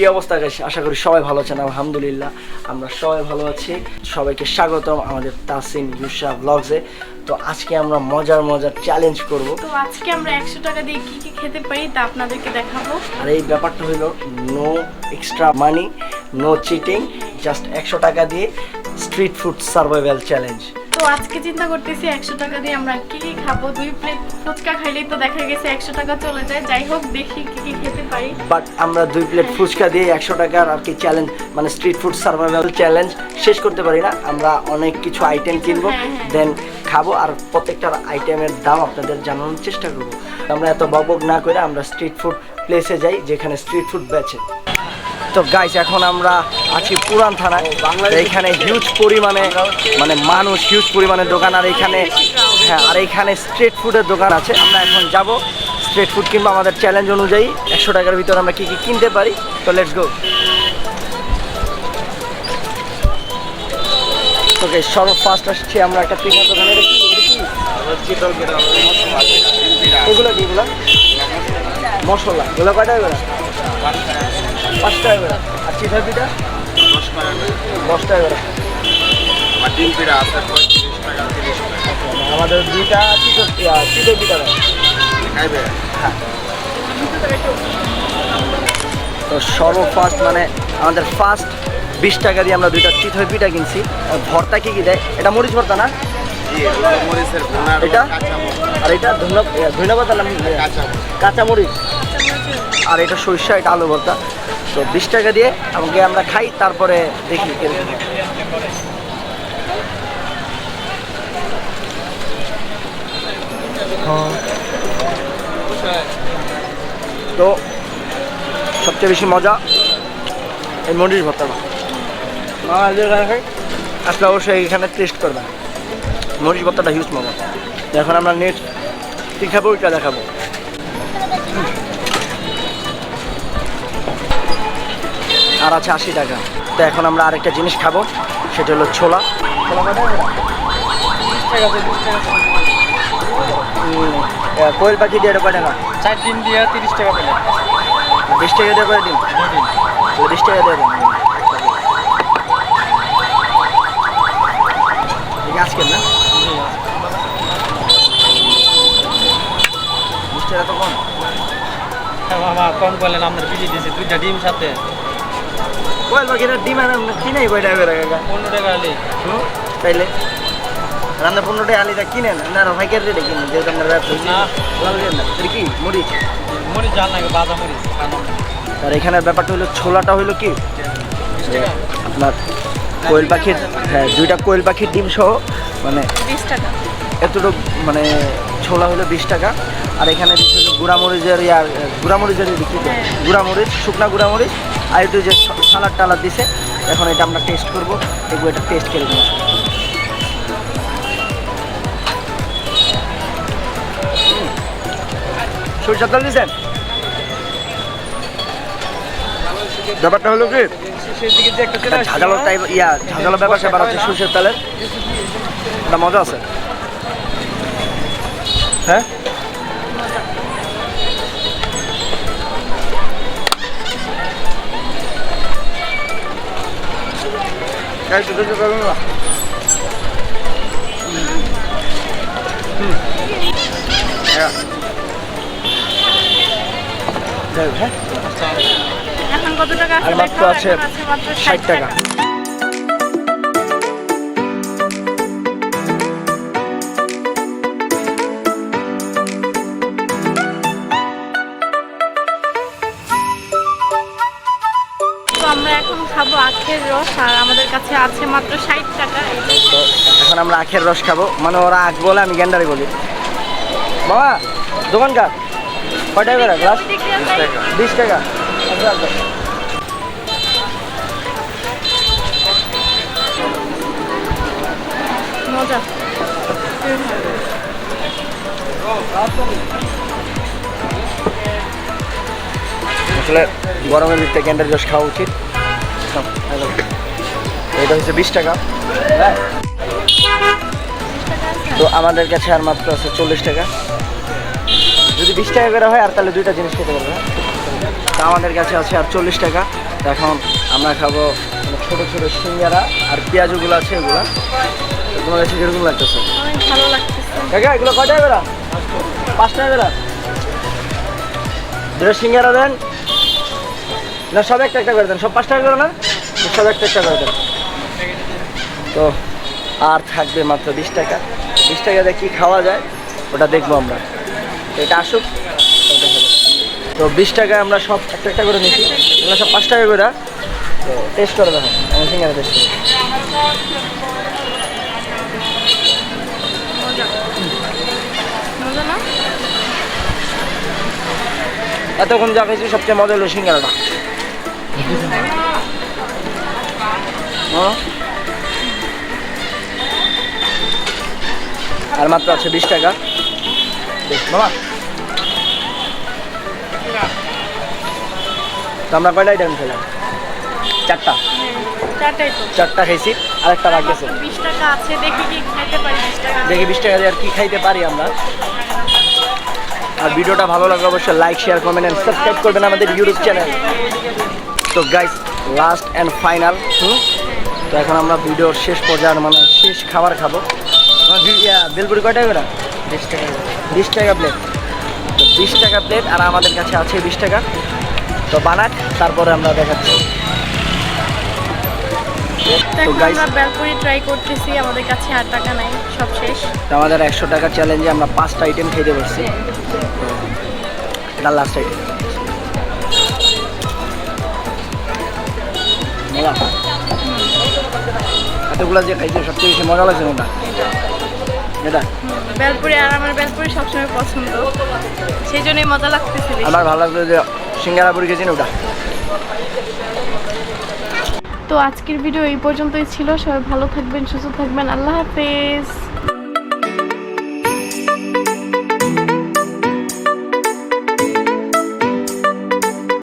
কি অবস্থা গাইস? আশা করি সবাই ভালো আছেন আলহামদুলিল্লাহ। আমরা সবাই ভালো আছি। সবাইকে স্বাগতম আমাদের তাসিন ইউসা ব্লগসে তো আজকে আমরা মজার মজার চ্যালেঞ্জ করব। তো আজকে আমরা একশো টাকা দিয়ে কি কি খেতে পারি তা আপনাদেরকে দেখাবো। আর এই ব্যাপারটা হলো no extra money no cheating just একশো টাকা দিয়ে স্ট্রিট ফুড সার্ভাইভাল চ্যালেঞ্জ তো আজকে চিন্তা করতেছি একশো টাকা দিয়ে আমরা কি কি খাব? দুই প্লেট ফুচকা খাইলেই তো দেখা গেছে একশো টাকা চলে যায়। যাই হোক দেখি কি কি খেতে পারি। বাট আমরা দুই প্লেট ফুচকা দিয়ে একশো টাকার আর কি চ্যালেঞ্জ মানে স্ট্রিট ফুড সার্ভাইভাল চ্যালেঞ্জ শেষ করতে পারি না। আমরা অনেক কিছু আইটেম কিনবো হ্যাঁ, হ্যাঁ। দেন খাব আর প্রত্যেকটার আইটেমের দাম আপনাদের জানানোর চেষ্টা করব। আমরা এত বকবক না করে আমরা স্ট্রিট ফুড প্লেসে যাই যেখানে স্ট্রিট ফুড বেচে। তো গাইস এখন আমরা আছি পুরান থানায়। তো এখানে হিউজ পরিমাণে মানে মানুষ হিউজ পরিমাণে দোকান, আর এখানে হ্যাঁ আর এখানে স্ট্রিট ফুডের দোকান আছে। আমরা এখন যাব স্ট্রিট ফুড কিংবা আমাদের চ্যালেঞ্জ অনুযায়ী একশো টাকার ভিতরে আমরা কি কি কিনতে পারি। তো লেটস গো ওকে সর্ব ফার্স্ট আসছি আমরা একটা পিঠার দোকানে। এগুলো কি এগুলো? মশলা। এগুলো কয়টা এগুলো? পাঁচ টাকা করে আর পিঠা? দশ টাকা করে। আর ডিম পিঠা আছে পঁয়ত্রিশ টাকা তিরিশ টাকা। আমাদের দুইটা পিঠা খাইবে? তো সর্ব ফার্স্ট মানে আমাদের ফার্স্ট বিশ টাকা দিয়ে আমরা দুইটা চিতল পিঠা কিনছি। আর ভর্তা কি কি দেয়? এটা মরিচ ভর্তা না? এটা? আর এটা ধন্যবাদ কাঁচা মরিচ আর এটা সরিষা এটা আলু ভর্তা। তো বিশ টাকা দিয়ে আমাকে আমরা খাই তারপরে দেখি। তো সবচেয়ে বেশি মজা এই যে খাই, আসলে অবশ্যই এখানে টেস্ট করবেন। মরিচ ভর্তাটা হিউজ মজা। এখন আমরা নেক্সট কী খাব ওইটা দেখাবো। আর আছে আশি টাকা। তো এখন আমরা আরেকটা জিনিস খাব সেটা হলো ছোলা। কোয়েল পাখি দিয়ে এটা কয় টাকা? চার দিন দিয়ে তিরিশ টাকা পেলে বিশ টাকা দিয়ে করে দিন বিশ টাকা দিয়ে দিন। আজকের না? বিশ টাকা তো কম। হ্যাঁ কম করলেন আপনার বিজি দিয়েছে দুইটা ডিম সাথে। কোয়েল ডিম কিনে কয় টাকা করে কাকা? পনেরো টাকা আলি। হুম, তাইলে? রান্না পণ্যটা আলিটা কিনেন? না ভাইকার রেটে কিনেন যেহেতু আপনার ব্যবসা না। লাল না কি? মরিচ মরিচ জাল নাকি? বাদা মরিচ আর এখানের ব্যাপারটা হলো ছোলাটা হলো কি? আপনার কোয়েল পাখির হ্যাঁ দুইটা কোয়েল পাখির ডিম সহ মানে বিশ টাকা। এতটুকু মানে ছোলা হলো বিশ টাকা। আর এখানে গুঁড়ামরিচের ইয়ার গুঁড়ামরিচের বিক্রি করে হ্যাঁ। গুঁড়ামরিচ শুকনা গুঁড়ামরিচ আর একটু যে সালাদ টালাদ দিছে এখন এটা আমরা টেস্ট করব দেখব এটা টেস্ট করে দেবো সরিষার তেল দিয়েছেন ব্যাপারটা হলো কি? শেষের দিকে যে একটা তেল একটা ঝাঁঝালো টাইপ ইয়া ঝাঁঝালো ব্যাপার স্যাপার আছে সরষের তেলের। এটা মজা আছে। হ্যাঁ? এখন কত টাকা আর মাত্র আছে আছে মাত্র ষাট টাকা। আর আমাদের কাছে আছে মাত্র ষাট টাকা। তো এখন আমরা আখের রস খাব। মানে ওরা আখ বলে আমি গ্যান্ডারি বলি। বাবা দোকানকার কয় টাকা করে? গ্লাস বিশ টাকা। মজা। আসলে গরমের ভিতরে গ্যান্ডারি রস খাওয়া উচিত। হ্যালো। এটা হচ্ছে বিশ টাকা। হ্যাঁ তো আমাদের কাছে আর মাত্র আছে চল্লিশ টাকা। যদি বিশ টাকা করে হয় আর তাহলে দুইটা জিনিস খেতে পারবে? তো আমাদের কাছে আছে আর চল্লিশ টাকা। এখন আমরা খাব মানে ছোটো ছোটো সিঙ্গারা আর পেঁয়াজগুলো আছে এগুলো। তোমার কাছে কীরকম লাগতেছে? কাকা এগুলো কয় টাকা বেড়া পাঁচ টাকা বেড়া দুটো সিঙ্গারা দেন। না সব একটা একটা করে দেন। সব পাঁচ টাকা করে না? সব একটা একটা করে দেন। তো আর থাকবে মাত্র বিশ টাকা। বিশ টাকা দিয়ে কী খাওয়া যায়, ওটা দেখব আমরা। এটা আসুক তো বিশ টাকায় আমরা সব একটা একটা করে নিচ্ছি এগুলো সব পাঁচ টাকা করে। তো টেস্ট করে দেখো, আমি সিঙ্গারা টেস্ট করি। এতক্ষণ যা খাইছি সবচেয়ে মজা হলো সিঙ্গারাটা। হ্যাঁ? আর মাত্র আছে বিশ টাকা। মামা তো আমরা কয়টা আইটেম খেলাম? চারটা। চারটা খাইছি আর একটা বাকি আছে। দেখি বিশ টাকা। দিয়ে আর কি খাইতে পারি আমরা। আর ভিডিওটা ভালো লাগলে অবশ্যই like share comment and subscribe করবেন আমাদের ইউটিউব চ্যানেল তো guys last and final hmm? তো এখন আমরা ভিডিওর শেষ পর্যায়ে মানে শেষ খাবার খাব। বেলপুরি কয় টাকা করে? বিশ টাকা বিশ টাকা প্লেট তো বিশ টাকা প্লেট আর আমাদের কাছে আছে বিশ টাকা। তো বানাক তারপরে আমরা দেখাচ্ছি। আমাদের কাছে আর টাকা নাই সব আমাদের একশো টাকা চ্যালেঞ্জে আমরা পাঁচটা আইটেম খেতে পারছি। এটা লাস্ট আইটেম এতগুলো যে খাইছে সবচেয়ে বেশি মজা লাগছে ওটা এটা? বেলপুরি আর আমার বেলপুরি সবসময় পছন্দ। সেই জন্যই মজা লাগতেছে আমার ভালো লাগল যে সিঙ্গারা পুরি খেয়েছি ওটা। তো আজকের ভিডিও এই পর্যন্তই ছিল। সবাই ভালো থাকবেন সুস্থ থাকবেন। আল্লাহ হাফেজ।